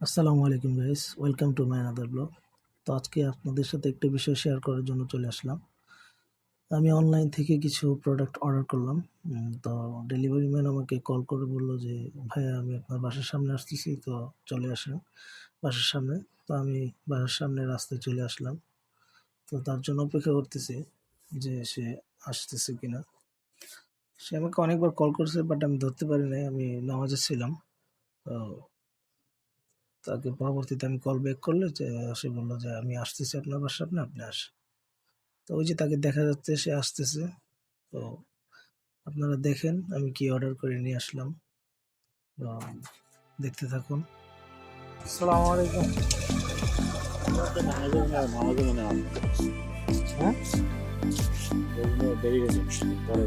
আসসালামু আলাইকুম guys welcome to my another blog তো আজকে আপনাদের সাথে একটা বিষয় শেয়ার করার জন্য চলে আসলাম। আমি অনলাইন থেকে কিছু প্রোডাক্ট অর্ডার করলাম। তো ডেলিভারি ম্যান আমাকে কল করে বলল যে, ভাইয়া, আমি আপনার বাসার সামনে আসতেছি, তো চলে আসেন বাসার সামনে। তো আমি বাসার সামনে রাস্তায় চলে আসলাম। তো তার জন্য অপেক্ষা করতেছি যে সে আসতেছে কিনা। সে আমাকে অনেকবার কল করছে বাট আমি ধরতে পারি নাই, আমি নামাজে ছিলাম। তো তাকে পরবর্তীতে আমি কল ব্যাক করলে যে সে বলল যে আমি আসতেছি আপনার বাসার সামনে আপনি আসেন। তো ওই যে তাকে দেখা যাচ্ছে সে আসতেছে। তো আপনারা দেখেন আমি কি অর্ডার করে নিয়ে আসলাম। তো দেখতে থাকুন। আসসালামু আলাইকুম। হয়? দেরি পরে।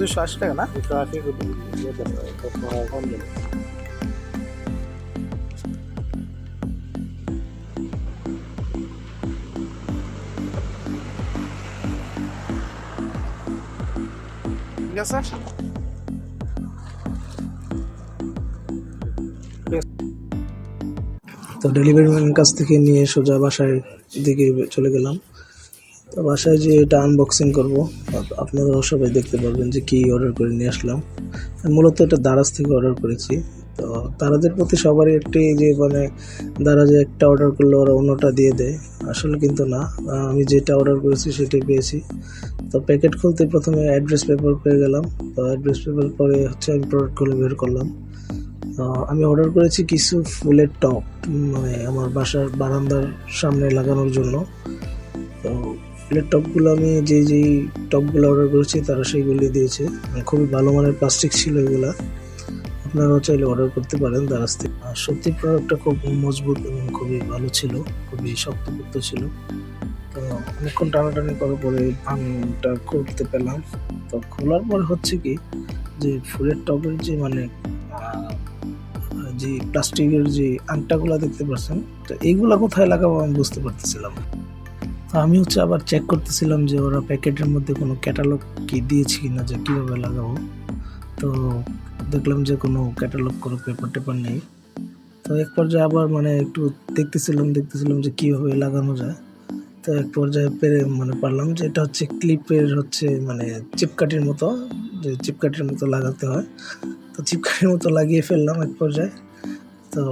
দুশো আশি টাকা না? দুশো আশি ঠিক আছে? তো ডেলিভারি ম্যানের কাছ থেকে নিয়ে সোজা বাসায় দিকে চলে গেলাম। তো বাসায় যে এটা আনবক্সিং করব। আপনারাও সবাই দেখতে পারবেন যে কি অর্ডার করে নিয়ে আসলাম। মূলত এটা দারাজ থেকে অর্ডার করেছি। তো দারাজের প্রতি সবারই একটি যে মানে দারাজে একটা অর্ডার করলে ওরা অন্যটা দিয়ে দেয়। আসলে কিন্তু না। আমি যেটা অর্ডার করেছি সেটাই পেয়েছি। তো প্যাকেট খুলতে প্রথমে অ্যাড্রেস পেপার পেয়ে গেলাম। তো অ্যাড্রেস পেপার পরে হচ্ছে আমি প্রোডাক্টগুলো বের করলাম। আমি অর্ডার করেছি কিছু ফুলের টপ মানে আমার বাসার বারান্দার সামনে লাগানোর জন্য। তো ফুলের টপগুলো আমি যে যেই টপগুলো অর্ডার করেছি তারা সেইগুলি দিয়েছে। খুবই ভালো মানের প্লাস্টিক ছিল এগুলা। আপনারাও চাইলে অর্ডার করতে পারেন দারাজ থেকে আর সত্যি প্রোডাক্টটা খুব মজবুত এবং খুবই ভালো ছিল, খুবই শক্তপোক্ত ছিল। তো অনেকক্ষণ টানাটানি করার পরে ভাঙটা করতে পেলাম। তো খোলার পর হচ্ছে কি, যে ফুলের টবের যে মানে যে প্লাস্টিকের যে আংটাগুলো দেখতে পাচ্ছেন, তো এইগুলো কোথায় লাগাবো আমি বুঝতে পারতেছিলাম। তো আমি হচ্ছে আবার চেক করতেছিলাম যে ওরা প্যাকেটের মধ্যে কোনো ক্যাটালগ কি দিয়েছে কিনা, যে কীভাবে লাগাবো। তো দেখলাম যে কোনো ক্যাটালগ কোনো পেপার টেপার নেই। তো এক পর্যায়ে আবার মানে একটু দেখতেছিলাম দেখতেছিলাম যে কীভাবে লাগানো যায়। তো এক পর্যায়ে পেরে মানে পারলাম যে এটা হচ্ছে ক্লিপের হচ্ছে মানে চিপকাঠির মতো, যে চিপকাঠির মতো লাগাতে হয়। তো চিপকাঠির মতো লাগিয়ে ফেললাম এক পর্যায়ে। তো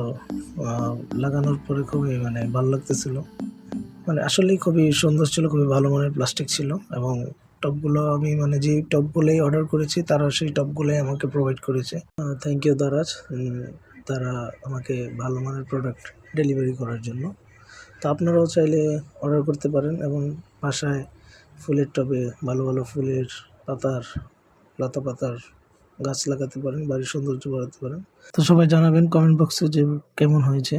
লাগানোর পরে খুবই মানে ভালো লাগতেছিল। মানে আসলেই খুবই সুন্দর ছিল, খুবই ভালো মানের প্লাস্টিক ছিল এবং টপগুলো আমি মানে যে টপগুলোই অর্ডার করেছি তারা সেই টপগুলোই আমাকে প্রোভাইড করেছে। থ্যাংক ইউ দারাজ তারা আমাকে ভালো মানের প্রোডাক্ট ডেলিভারি করার জন্য। তো আপনারাও চাইলে অর্ডার করতে পারেন এবং বাসায় ফুলের টবে ভালো ভালো ফুলের পাতার, লতা পাতার গাছ লাগাতে পারেন, বাড়ির সৌন্দর্য বাড়াতে পারেন। তো সবাই জানাবেন কমেন্ট বক্সে যে কেমন হয়েছে।